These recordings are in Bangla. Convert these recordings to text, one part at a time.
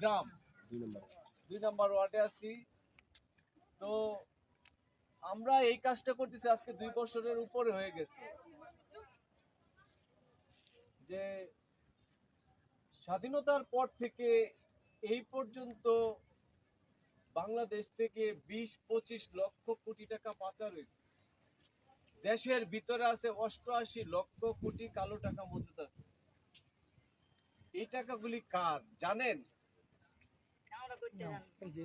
গ্রাম। দুই নম্বর ওয়ার্ডে। আছি। তো আমরা এই কাজটা করতেছি আজকে দুই বছরের উপরে হয়ে গেছে। যে স্বাধীনতার পর থেকে এই পর্যন্ত বাংলাদেশ থেকে বিশ পঁচিশ লক্ষ কোটি টাকা পাচার হয়েছে। দেশের ভিতরে আছে অষ্টআশি লক্ষ কোটি কালো টাকা মজুদ আছে এই টাকাগুলি কার? জানেন?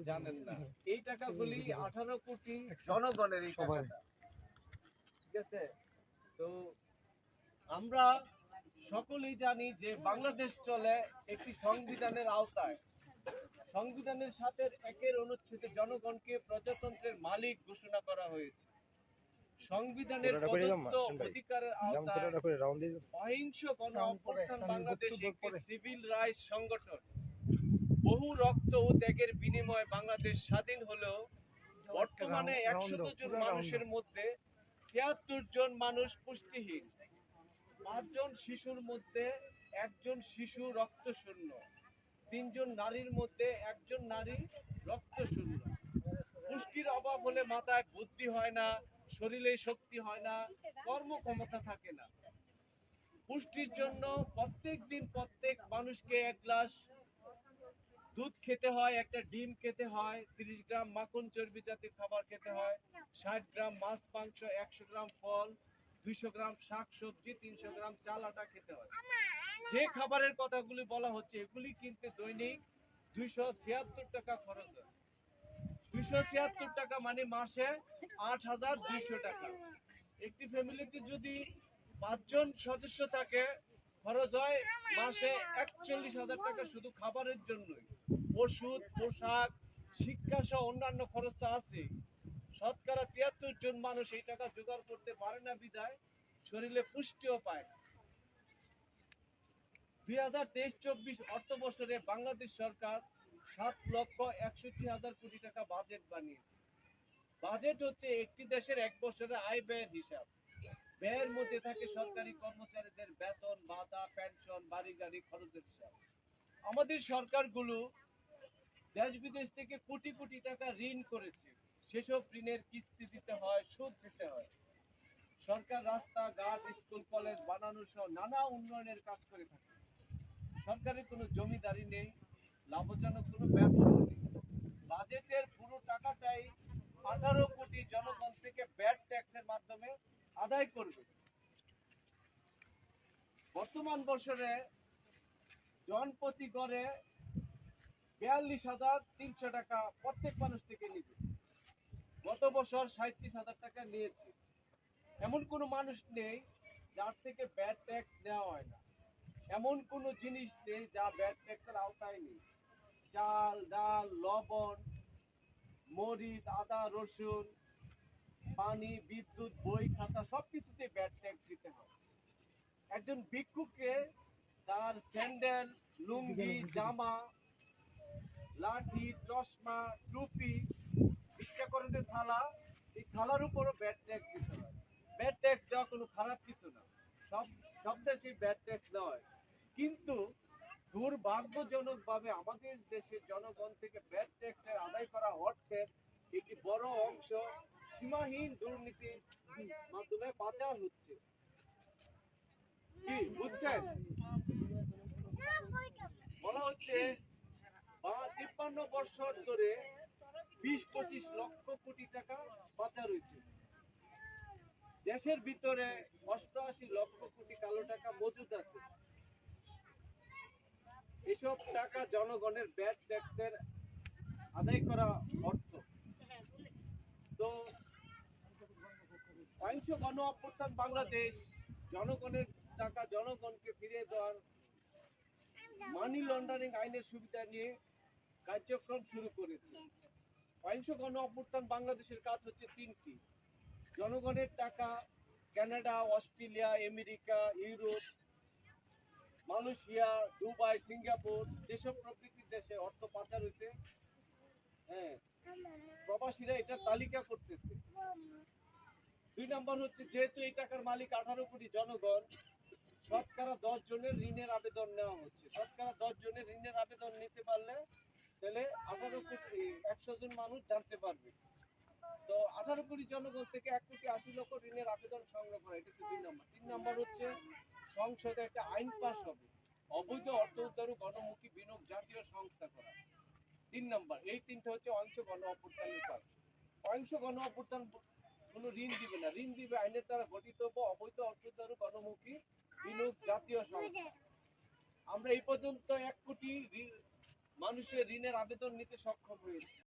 জানেন না এই টাকাগুলি আঠারো কোটি জনগণের এই টাকাটা। ঠিক আছে? তো আমরা সকলেই জানি যে বাংলাদেশ চলে একটি সংবিধানের আওতায়। সংবিধানের সাথে একের অনুচ্ছেদে জনগণকে প্রজাতন্ত্রের মালিক ঘোষণা করা হয়েছে। সংবিধানের। অধিকারের আওতায় অহিংস গণ অভ্যুত্থান বাংলাদেশ একটি সিভিল রাইটস সংগঠন। বহু রক্ত ও ত্যাগের বিনিময়ে বাংলাদেশ স্বাধীন হলেও বর্তমানে একশত জন মানুষের মধ্যে তিয়াত্তর জন মানুষ পুষ্টিহীন পাঁচজন শিশুর মধ্যে একজন শিশু রক্ত শূন্য তিনজন নারীর মধ্যে একজন নারী রক্ত শূন্য পুষ্টির অভাব হলে মাথায় বুদ্ধি হয় না শরীরে শক্তি হয় না কর্মক্ষমতা থাকে না। পুষ্টির জন্য প্রত্যেক দিন প্রত্যেক মানুষকে এক গ্লাস দুধ খেতে হয়, একটা ডিম খেতে হয়, তিরিশ গ্রাম মাখন চর্বি জাতীয় খাবার খেতে হয়, ষাট গ্রাম মাছ, মাংস, একশো গ্রাম ফল, দুইশো গ্রাম শাক সবজি, তিনশো গ্রাম চাল, আটা খেতে হয়। যে খাবারের কথাগুলি বলা হচ্ছে, এগুলি কিনতে দৈনিক দুইশো ছিয়াত্তর টাকা খরচ হয়। দুইশো ছিয়াত্তর টাকা মানে মাসে আট হাজার দুইশো টাকা। একটি ফ্যামিলিতে যদি পাঁচজন সদস্য থাকে খরচ হয় মাসে একচল্লিশ হাজার টাকা শুধু খাবারের জন্যই। ওষুধ, পোশাক অন্যান্য খরচ তো আছে শতকরা তিয়াত্তর জন মানুষ এই টাকা জোগাড় করতে পারে না বিদায় শরীরে পুষ্টিও পায় না। দুই হাজার তেইশ চব্বিশ অর্থ বছরে বাংলাদেশ সরকার সাত লক্ষ একষট্টি হাজার কোটি টাকা বাজেট বানিয়েছে। বাজেট হচ্ছে একটি দেশের এক বছরের আয় ব্যয়ের হিসাব। ব্যয়ের মধ্যে থাকে সরকারি কর্মচারীদের বেতন, ভাতা পেনশন বাড়ি গাড়ি খরচের হিসাব। আমাদের সরকারগুলো দেশ বিদেশ থেকে কোটি কোটি টাকা ঋণ করেছে। সেসব ঋণের কিস্তি দিতে হয়, সুদ দিতে হয়। সরকার রাস্তা, ঘাট, স্কুল, কলেজ বানানো সহ নানা উন্নয়নের কাজ করে থাকে। সরকারের কোনো জমিদারি নেই, লাভজনক কোনো ব্যবসা নেই। বাজেটের পুরো টাকাটাই আঠারো কোটি জনগণ থেকে ব্যাড ট্যাক্সের মাধ্যমে আদায় করবে। বর্তমান বছরে জনপ্রতি গড়ে বিয়াল্লিশ হাজার তিনশো টাকা প্রত্যেক মানুষ থেকে নিবে। গত বছর সাঁত্রিশ হাজার টাকা নিয়েছে। এমন কোনো মানুষ নেই যার থেকে ব্যাড ট্যাক্স নেওয়া হয় না। এমন কোনো জিনিস নেই যা ব্যাড ট্যাক্সের আওতায় নেই। চাল, ডাল, লবণ, মরিচ, আদা, রসুন পানি, বিদ্যুৎ, বই, খাতা সবকিছুতে ব্যাড ট্যাক্স দিতে হয়। একজন ভিক্ষুককে তার স্যান্ডেল, লুঙ্গি, জামা, লাঠি, চশমা, টুপি ভিক্ষা করে যে থালা, এই থালার উপরও ব্যাড ট্যাক্স দিতে হয়। ব্যাড ট্যাক্স দেওয়া কোনো খারাপ কিছু না। সব সব দেশেই ব্যাড ট্যাক্স দেওয়া কিন্তু দুর্ভাগ্যজনক ভাবে আমাদের দেশের জনগণ থেকে ব্যাড ট্যাক্সের আদায় করা অর্থের একটি বড় অংশ সীমাহীন দুর্নীতির মাধ্যমে পাচার হচ্ছে। কি বুঝছেন? বলা হচ্ছে তিপ্পান্ন বছর ধরে বিশ, পঁচিশ লক্ষ কোটি টাকা দেশের ভিতরে অষ্টআশি লক্ষ কোটি কালো টাকা মজুদ আছে। এসব টাকা জনগণের ব্যাড ট্যাক্সের আদায় করা অর্থ তো অহিংস গণ অভ্যুত্থান বাংলাদেশ, জনগণের টাকা জনগণকে ফিরিয়ে দেওয়ার মানি লন্ডারিং আইনের সুবিধা নিয়ে কার্যক্রম শুরু করেছে। অহিংস গণ অভ্যুত্থান বাংলাদেশের কাজ হচ্ছে তিনটি। জনগণের টাকা, Canada, Australia, America, Europe, Malaysia, Dubai, Singapore যেসব প্রকৃতির দেশে অর্থ পাচার হয়েছে হ্যাঁ প্রবাসীরা এটা তালিকা করতেছে। দুই নম্বর হচ্ছে, যেহেতু এই টাকার মালিক আঠারো কোটি জনগণ, শতকরা দশ জনের ঋণের আবেদন নেওয়া হচ্ছে। শতকরা দশ জনের ঋণের আবেদন নিতে পারলে তাহলে আঠারো কোটি, একশো জন মানুষ জানতে পারবে। তো আঠারো কোটি জনগণ থেকে এক কোটি আশি লক্ষ ঋণের আবেদন সংগ্রহ করা, এটা হচ্ছে তিন নম্বর। তিন নম্বর হচ্ছে, সংসদে একটা আইন পাস হবে। অবৈধ অর্থ উদ্ধার গণমুখী বিনিয়োগ জাতীয় সংস্থা করা। তিন নম্বর, এই তিনটা হচ্ছে অংশ গণ অভ্যুত্থানের কাজ অংশ গণ অভ্যুত্থান কোনো ঋণ দিবে না। ঋণ দিবে, আইনের দ্বারা গঠিত অবৈধ অর্থদার গণমুখী, বিনিয়োগ জাতীয় সংস্থা আমরা এই পর্যন্ত এক কোটি মানুষের ঋণের আবেদন নিতে সক্ষম হয়েছি।